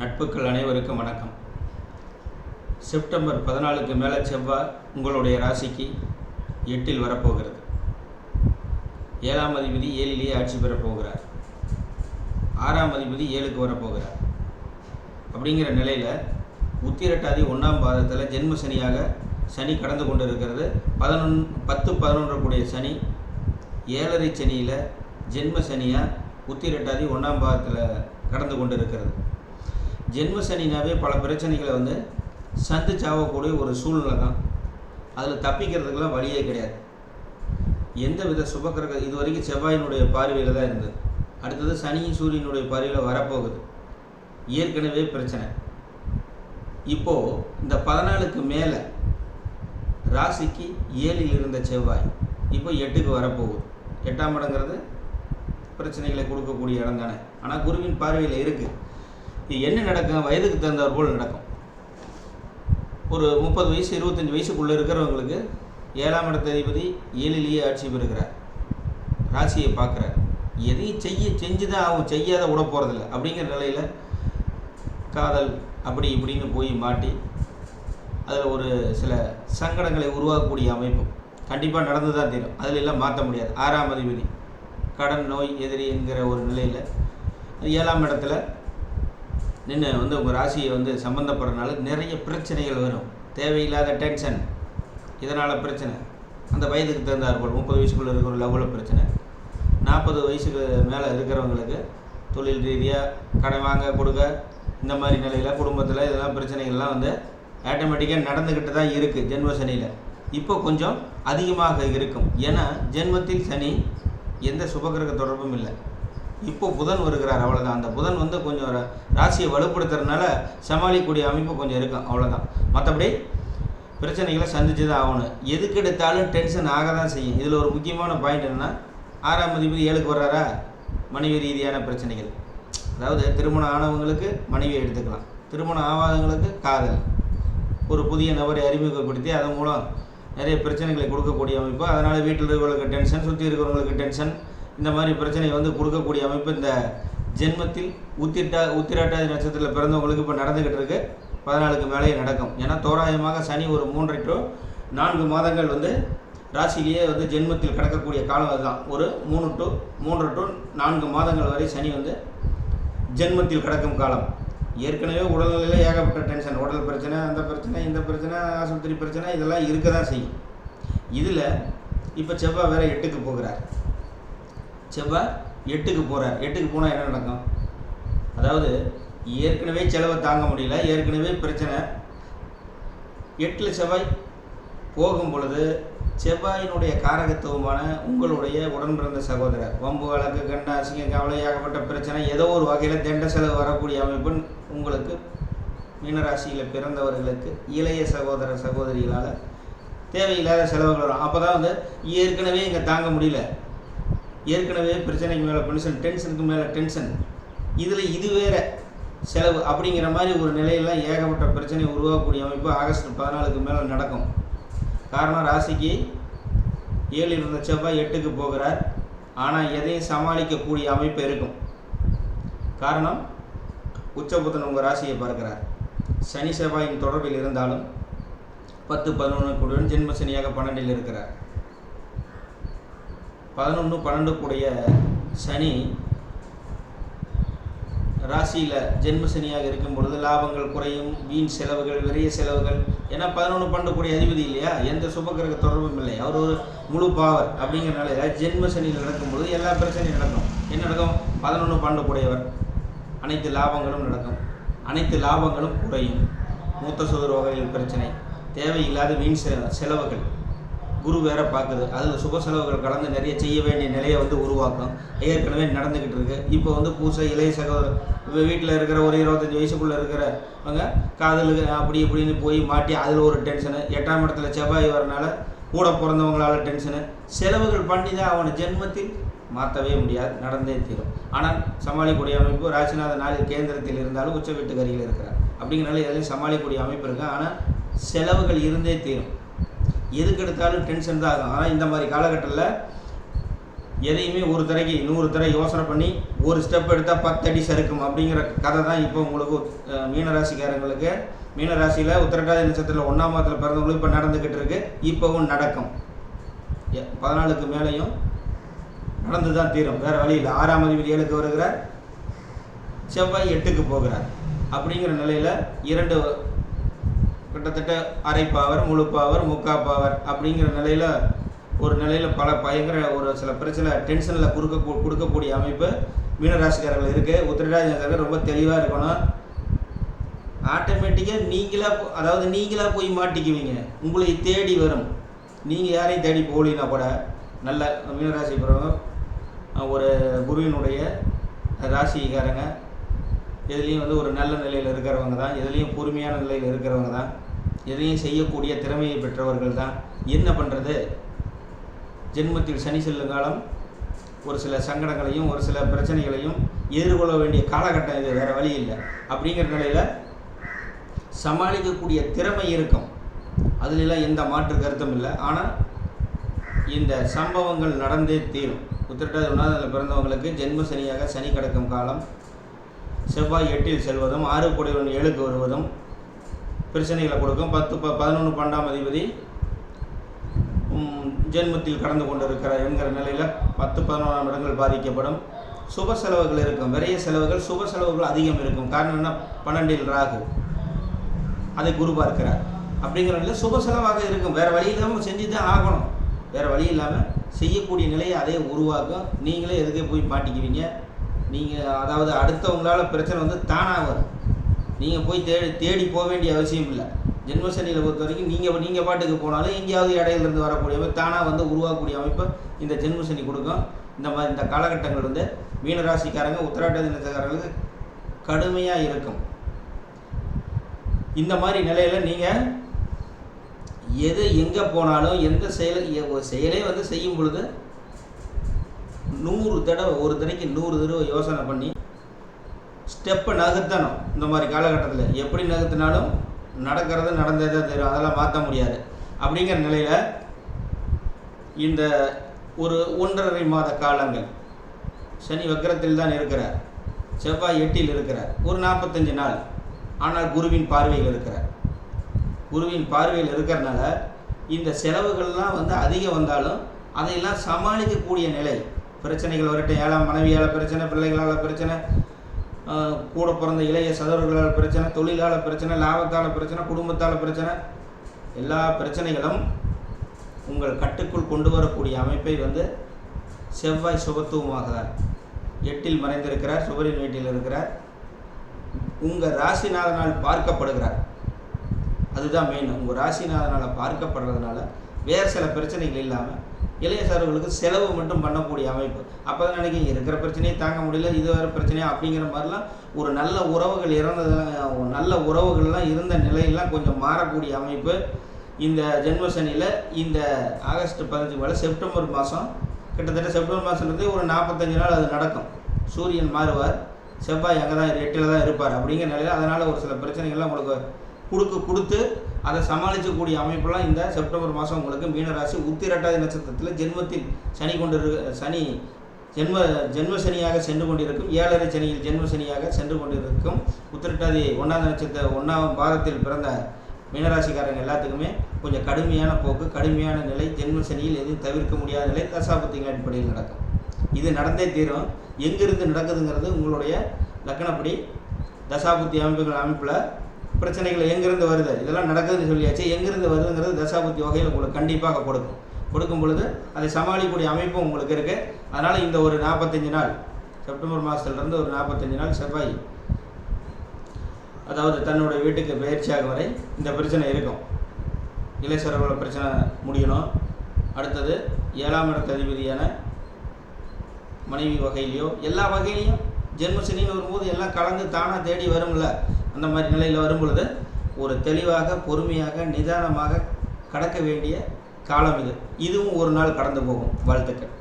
நட்புக்கள் அனைவருக்கும் வணக்கம். செப்டம்பர் பதினாலுக்கு மேலே செவ்வாய் உங்களுடைய ராசிக்கு எட்டில் வரப்போகிறது. ஏழாம் அதிபதி ஏழிலேயே ஆட்சி பெறப் போகிறார். ஆறாம் அதிபதி ஏழுக்கு வரப்போகிறார். அப்படிங்கிற நிலையில் உத்திரட்டாதி ஒன்றாம் பாதத்தில் ஜென்ம சனியாக சனி கடந்து கொண்டு இருக்கிறது பதினொன் பத்து பதினொன்று கூடிய சனி ஏழரை சனியில் ஜென்ம சனியாக உத்திரட்டாதி ஒன்றாம் பாதத்தில் கடந்து கொண்டு இருக்கிறது ஜென்ம சனினாவே பல பிரச்சனைகளை வந்து சந்திச்சாகக்கூடிய ஒரு சூழ்நிலை தான். அதில் தப்பிக்கிறதுக்கெல்லாம் வழியே கிடையாது. எந்த வித சுபக்கிரக இது வரைக்கும் செவ்வாயினுடைய பார்வையில் தான் இருந்தது. அடுத்தது சனியும் சூரியனுடைய பார்வையில் வரப்போகுது. ஏற்கனவே பிரச்சனை. இப்போது இந்த பதினாலுக்கு மேலே ராசிக்கு ஏழில் இருந்த செவ்வாய் இப்போ எட்டுக்கு வரப்போகுது. எட்டாம் இடங்கிறது பிரச்சனைகளை கொடுக்கக்கூடிய இடம் தானே. ஆனால் குருவின் பார்வையில் இருக்குது இது என்ன நடக்கும்? வயதுக்கு தகுந்தவர் போல் நடக்கும். ஒரு முப்பது வயசு இருபத்தஞ்சி வயசுக்குள்ளே இருக்கிறவங்களுக்கு ஏழாம் இடத்த அதிபதி ஏழிலேயே ஆட்சி பெறுகிறார். ராசியை பார்க்குறார். எதையும் செய்ய செஞ்சு தான் அவங்க செய்யாத விட போகிறதில்ல அப்படிங்கிற நிலையில் காதல் அப்படி இப்படின்னு போய் மாட்டி அதில் ஒரு சில சங்கடங்களை உருவாக்கக்கூடிய அமைப்பு கண்டிப்பாக நடந்து தான் தீரும். அதில் எல்லாம் மாற்ற முடியாது. ஆறாம் அதிபதி கடன் நோய் எதிரி என்கிற ஒரு நிலையில் ஏழாம் இடத்துல நின்று வந்து உங்கள் ராசியை வந்து சம்மந்தப்படுறதுனால நிறைய பிரச்சனைகள் வரும். தேவையில்லாத டென்ஷன் இதனால் பிரச்சனை. அந்த வயதுக்கு தகுந்தாற்போல் முப்பது வயசுக்குள்ளே இருக்கிற லெவலில் பிரச்சனை. நாற்பது வயசுக்கு மேலே இருக்கிறவங்களுக்கு தொழில் ரீதியாக கடன் வாங்க கொடுக்க இந்த மாதிரி நிலையில் குடும்பத்தில் இதெல்லாம் பிரச்சனைகள்லாம் வந்து ஆட்டோமேட்டிக்காக நடந்துக்கிட்டு தான் இருக்குது ஜென்ம சனியில் இப்போ கொஞ்சம் அதிகமாக இருக்கும். ஏன்னா ஜென்மத்தில் சனி எந்த சுபகிரக தொடர்பும் இல்லை. இப்போ புதன் வருகிறார் அவ்வளோதான் அந்த புதன் வந்து கொஞ்சம் ரா- ராசியை வலுப்படுத்துறதுனால சமாளிக்கக்கூடிய அமைப்பு கொஞ்சம் இருக்கும். அவ்வளோதான் மற்றபடி பிரச்சனைகளை சந்திச்சு தான் ஆகணும். எதுக்கு எடுத்தாலும் டென்ஷன் ஆக தான் செய்யும். இதில் ஒரு முக்கியமான பாயிண்ட் என்னென்னா ஆறாம் அதிபதி ஏழுக்கு வர்றாரா? மனைவி ரீதியான பிரச்சனைகள். அதாவது திருமணம் ஆனவங்களுக்கு மனைவியை எடுத்துக்கலாம். திருமணம் ஆகாதவங்களுக்கு காதல். ஒரு புதிய நபரை அறிமுகப்படுத்தி அதன் மூலம் நிறைய பிரச்சனைகளை கொடுக்கக்கூடிய அமைப்பு. அதனால் வீட்டில் இருக்கிறவங்களுக்கு டென்ஷன் சுற்றி இருக்கிறவங்களுக்கு டென்ஷன் இந்த மாதிரி பிரச்சனை வந்து கொடுக்கக்கூடிய அமைப்பு இந்த ஜென்மத்தில் உத்திரட்டா உத்திராட்டாதி நட்சத்திரத்தில் பிறந்தவங்களுக்கு இப்போ நடந்துக்கிட்டு இருக்கு. பதினாலுக்கு மேலேயே நடக்கும். ஏன்னா தோராயமாக சனி ஒரு மூன்றரை டு நான்கு மாதங்கள் வந்து ராசியிலேயே வந்து ஜென்மத்தில் கிடக்கக்கூடிய காலம் அதுதான். ஒரு மூணு டு மூன்று டு நான்கு மாதங்கள் வரை சனி வந்து ஜென்மத்தில் கிடக்கும் காலம். ஏற்கனவே உடல்நிலையில் ஏகப்பட்ட டென்ஷன் உடல் பிரச்சனை அந்த பிரச்சனை இந்த பிரச்சனை ஆஸ்பத்திரி பிரச்சனை இதெல்லாம் இருக்க தான் செய்யும். இதில் இப்போ செவ்வாய் வேற எட்டுக்கு போகிறார். செவ்வாய் எட்டுக்கு போகிறார் எட்டுக்கு போனால் என்ன நடக்கும்? அதாவது ஏற்கனவே செலவை தாங்க முடியல ஏற்கனவே பிரச்சனை. எட்டில் செவ்வாய் போகும் பொழுது செவ்வாயினுடைய காரகத்துவமான உங்களுடைய உடன் பிறந்த சகோதரர். வம்பு வழக்கு கண்ட அசிங்கம் கவலை ஏகப்பட்ட பிரச்சனை ஏதோ ஒரு வகையில் தண்ட செலவு வரக்கூடிய அமைப்பு உங்களுக்கு மீனராசியில் பிறந்தவர்களுக்கு இளைய சகோதர சகோதரிகளால் தேவையில்லாத செலவுகள் வரும். அப்போ தான் வந்து ஏற்கனவே இங்கே தாங்க முடியல. ஏற்கனவே பிரச்சனைக்கு மேலே பிரச்சனை டென்ஷனுக்கு மேலே டென்ஷன் இதில் இது வேற செலவு அப்படிங்கிற மாதிரி ஒரு நிலையெல்லாம் ஏகப்பட்ட பிரச்சனை உருவாக்கக்கூடிய அமைப்பு ஆகஸ்ட் பதினாலுக்கு மேலே நடக்கும். காரணம் ராசிக்கு ஏழு இருந்த செவ்வாய் எட்டுக்கு போகிறார். ஆனால் எதையும் சமாளிக்கக்கூடிய அமைப்பு இருக்கும். காரணம் உச்சபுத்தன் உங்கள் ராசியை பார்க்கிறார். சனி செவ்வாயின் தொடர்பில் இருந்தாலும் பத்து பதினொன்று கூடிய ஜென்ம சனியாக பன்னெண்டில் இருக்கிறார். பதினொன்று பன்னெண்டு கூடிய சனி ராசியில் ஜென்ம சனியாக இருக்கும் பொழுது லாபங்கள் குறையும் வீண் செலவுகள் விரைய செலவுகள். ஏன்னா பதினொன்று பன்னெண்டு கூடிய அதிபதி இல்லையா? எந்த சுபகிரக தொடர்பும் இல்லை. அவர் ஒரு முழு பாவர் அப்படிங்கிறனால ஜென்ம சனியில் நடக்கும் பொழுது எல்லா பிரச்சனையும் நடக்கும். என்ன நடக்கும்? பதினொன்று பன்னெண்டு கூடியவர் அனைத்து லாபங்களும் நடக்கும். அனைத்து லாபங்களும் குறையும். மூத்த சோதர வகையில் பிரச்சனை. தேவையில்லாத வீண் செ செலவுகள். குரு வேற பார்க்குது. அதில் சுப செலவுகள் கலந்து நிறைய செய்ய வேண்டிய நிலையை வந்து உருவாக்கும். ஏற்கனவே நடந்துக்கிட்டு இருக்கு. இப்போ வந்து பூசை இளைய சகோதர வீட்டில் இருக்கிற ஒரு இருபத்தஞ்சி வயசுக்குள்ளே இருக்கிறவங்க காதலுக்கு அப்படி இப்படின்னு போய் மாட்டி அதில் ஒரு டென்ஷனு எட்டாம் இடத்துல செவ்வாய் வரனால கூட பிறந்தவங்களால டென்ஷனு செலவுகள் பண்ணி தான் அவனை ஜென்மத்தில் மாற்றவே முடியாது. நடந்தே தீரும். ஆனால் சமாளிக்கூடிய அமைப்பு ராசிநாத நாளில் கேந்திரத்தில் இருந்தாலும் உச்ச வீட்டுக்கரியில் இருக்கிறார். அப்படிங்கிறனால எதுலையும் சமாளிக்கக்கூடிய அமைப்பு இருக்குது ஆனால் செலவுகள் இருந்தே தீரும். எதுக்கு எடுத்தாலும் டென்ஷன் தான் ஆகும் ஆனால் இந்த மாதிரி காலகட்டத்தில் எதையுமே ஒரு தடவைக்கு நூறு தடவை யோசனை பண்ணி ஒரு ஸ்டெப் எடுத்தால் பத்தடி சறுக்கும் அப்படிங்கிற கதை தான் இப்போ உங்களுக்கு மீனராசிக்காரங்களுக்கு மீனராசியில் உத்திரட்டாதி நட்சத்திரத்தில் ஒன்றாம் மாதத்தில் பிறந்தவங்களுக்கு இப்போ நடந்துக்கிட்டு இருக்கு. இப்போவும் நடக்கும். எ- பதினாலுக்கு மேலேயும் நடந்து தான் தீரும். வேறு வழியில் ஆறாம் அதிபதி ஏழுக்கு வருகிறார். செவ்வாய் எட்டுக்கு போகிறார். அப்படிங்கிற நிலையில் இரண்டு கிட்டத்தட்ட அரை பாவர் முழு பாவர் முக்கா பாவர் அப்படிங்கிற நிலையில் ஒரு நிலையில் பல பயங்கர ஒரு சில பிரச்சனை டென்ஷனில் கொடுக்க கொடுக்கக்கூடிய அமைப்பு மீனராசிக்காரர்கள் இருக்குது உத்திரராஜ ரொம்ப தெளிவாக இருக்கணும். ஆட்டோமேட்டிக்காக நீங்களாக அதாவது நீங்களாக போய் மாட்டிக்குவீங்க. உங்களை தேடி வரும். நீங்கள் யாரையும் தேடி போகலினா கூட நல்ல மீனராசி பிறகு ஒரு குருவினுடைய ராசிக்காரங்க எதுலேயும் வந்து ஒரு நல்ல நிலையில் இருக்கிறவங்க தான். எதுலேயும் பொறுமையான நிலையில் இருக்கிறவங்க தான். எதையும் செய்யக்கூடிய திறமையை பெற்றவர்கள் தான் என்ன பண்ணுறது ஜென்மத்தில் சனி செல்லும் காலம் ஒரு சில சங்கடங்களையும் ஒரு சில பிரச்சனைகளையும் எதிர்கொள்ள வேண்டிய காலகட்டம் இது வேறு வழி இல்லை. அப்படிங்கிற நிலையில் சமாளிக்கக்கூடிய திறமை இருக்கும். அதுலலாம் எந்த மாற்று கருத்தும் இல்லை. ஆனால் இந்த சம்பவங்கள் நடந்தே தீரும். உத்திரட்டாதி ஒன்றாவதில் பிறந்தவங்களுக்கு ஜென்ம சனியாக சனி கிடக்கும் காலம் செவ்வாய் எட்டில் செல்வதும் ஆறு கோடியுடன் ஏழுக்கு வருவதும் பிரச்சனைகளை கொடுக்கும். பத்து ப பதினொன்று பன்னெண்டாம் அதிபதி ஜென்மத்தில் கடந்து கொண்டிருக்கிறார் என்கிற நிலையில் பத்து பதினொன்றாம் இடங்கள் பாதிக்கப்படும். சுப செலவுகள் இருக்கும். விரைய செலவுகள் சுப செலவுகள் அதிகம் இருக்கும். காரணம் என்ன? பன்னெண்டில் ராகு. அதை குரு பார்க்கிறார். அப்படிங்கிற நிலையில் சுப செலவாக இருக்கும். வேறு வழி இல்லாமல் செஞ்சு தான் ஆகணும். வேறு வழி இல்லாமல் செய்யக்கூடிய நிலையை அதே உருவாக்கும். நீங்களே எதுக்கே போய் மாட்டிக்குவீங்க? நீங்கள் அதாவது அடுத்தவங்களால் பிரச்சனை வந்து தானாக வரும். நீங்கள் போய் தேடி தேடி போக வேண்டிய அவசியம் இல்லை. ஜென்மசனியில் பொறுத்த வரைக்கும் நீங்கள் நீங்கள் பாட்டுக்கு போனாலும் எங்கேயாவது இடையிலிருந்து வரக்கூடிய அமைப்பு தானாக வந்து உருவாக்கக்கூடிய அமைப்பு இந்த ஜென்மசனி கொடுக்கும். இந்த மாதிரி இந்த காலகட்டங்கள் வந்து மீனராசிக்காரங்க உத்தராட்ட தினத்துக்காரங்களுக்கு கடுமையாக இருக்கும். இந்த மாதிரி நிலையில் நீங்கள் எது எங்கே போனாலும் எந்த செயல் ஒரு செயலே வந்து செய்யும் பொழுது நூறு தடவை ஒரு தடவைக்கு நூறு தடவை யோசனை பண்ணி ஸ்டெப்பை நகர்த்தணும். இந்த மாதிரி காலகட்டத்தில் எப்படி நகர்த்தினாலும் நடக்கிறது நடந்தே தெரியும் அதெல்லாம் மாற்ற முடியாது. அப்படிங்கிற நிலையில் இந்த ஒரு ஒன்றரை மாத காலங்கள் சனி வக்கரத்தில் தான் இருக்கிறார் செவ்வாய் எட்டில் இருக்கிறார் ஒரு நாற்பத்தஞ்சு நாள் ஆனால் குருவின் பார்வையில் இருக்கிறார் குருவின் பார்வையில் இருக்கிறனால இந்த செலவுகள்லாம் வந்து அதிகம் வந்தாலும் அதையெல்லாம் சமாளிக்கக்கூடிய நிலை. பிரச்சனைகள் வரட்டும். ஏழாம் மனைவியால் பிரச்சனை பிள்ளைகளால் பிரச்சனை கூட பிறந்த இளைய சகோதரர்களால் பிரச்சனை தொழிலால் பிரச்சனை லாபத்தால் பிரச்சனை குடும்பத்தால் பிரச்சனை எல்லா பிரச்சனைகளும் உங்கள் கட்டுக்குள் கொண்டு வரக்கூடிய அமைப்பை வந்து செவ்வாய் சுபத்துவமாகிறார் எட்டில் மறைந்திருக்கிறார் சுவரின் வீட்டில் இருக்கிறார். உங்கள் ராசிநாதனால் பார்க்கப்படுகிறார். அதுதான் மெயின் உங்கள் ராசிநாதனால் பார்க்கப்படுறதுனால வேறு சில பிரச்சனைகள் இல்லாமல் இளைய சார்புகளுக்கு செலவு மட்டும் பண்ணக்கூடிய அமைப்பு. அப்போ தான் நினைக்கிங்க இருக்கிற பிரச்சனையை தாங்க முடியல இது வேறு பிரச்சனையா அப்படிங்கிற மாதிரிலாம் ஒரு நல்ல உறவுகள் இறந்தது நல்ல உறவுகள்லாம் இருந்த நிலையெல்லாம் கொஞ்சம் மாறக்கூடிய அமைப்பு. இந்த ஜென்மசனியில் இந்த ஆகஸ்ட் பதினஞ்சு மேலே செப்டம்பர் மாதம் கிட்டத்தட்ட செப்டம்பர் மாதத்துலேருந்து ஒரு நாற்பத்தஞ்சு நாள் அது நடக்கும். சூரியன் மாறுவார். செவ்வாய் அங்கே தான் எட்டில் தான் இருப்பார் அப்படிங்கிற நிலையில் அதனால் ஒரு சில பிரச்சனைகள்லாம் உங்களுக்கு கொடுக்க கொடுத்து அதை சமாளிக்கக்கூடிய அமைப்பெல்லாம் இந்த செப்டம்பர் மாதம் உங்களுக்கு மீனராசி உத்திரட்டாதி நட்சத்திரத்தில் ஜென்மத்தில் சனி கொண்டு சனி ஜென்ம ஜென்ம சனியாக சென்று கொண்டிருக்கும் ஏழரை சனியில் ஜென்ம சனியாக சென்று கொண்டிருக்கும் உத்திரட்டாதி ஒன்றாம் நட்சத்திர ஒன்றாம் பாகத்தில் பிறந்த மீனராசிக்காரங்க எல்லாத்துக்குமே கொஞ்சம் கடுமையான போக்கு கடுமையான நிலை ஜென்ம சனியில் எதுவும் தவிர்க்க முடியாத நிலை தசாபத்திகள் அடிப்படையில் நடக்கும். இது நடந்தே தீரும். எங்கிருந்து நடக்குதுங்கிறது உங்களுடைய லக்கணப்படி தசாபுத்தி அமைப்புகள் அமைப்பில் பிரச்சனைகள் எங்கிருந்து வருது? இதெல்லாம் நடக்குதுன்னு சொல்லியாச்சு. எங்கிருந்து வருதுங்கிறது தசாபுத்தி வகையில் உங்களுக்கு கண்டிப்பாக கொடுக்கும். கொடுக்கும் பொழுது அதை சமாளிக்கக்கூடிய அமைப்பும் உங்களுக்கு இருக்குது அதனால் இந்த ஒரு நாற்பத்தஞ்சு நாள் செப்டம்பர் மாதத்துலேருந்து ஒரு நாற்பத்தஞ்சு நாள் செவ்வாய் அதாவது தன்னுடைய வீட்டுக்கு பயிற்சியாக வரை இந்த பிரச்சனை இருக்கும். இளைஞர்களோட பிரச்சனை முடியணும். அடுத்தது ஏழாம் இடத்து அதிபதியான மனைவி வகையிலையோ எல்லா வகையிலையும் ஜென்மசனின்னு வரும்போது எல்லாம் கலந்து தானாக தேடி வரும்ல. அந்த மாதிரி நிலையில் வரும்பொழுது ஒரு தெளிவாக பொறுமையாக நிதானமாக கடக்க வேண்டிய காலம் இது. இதுவும் ஒரு நாள் கடந்து போகும் வாழ்த்துக்கள்.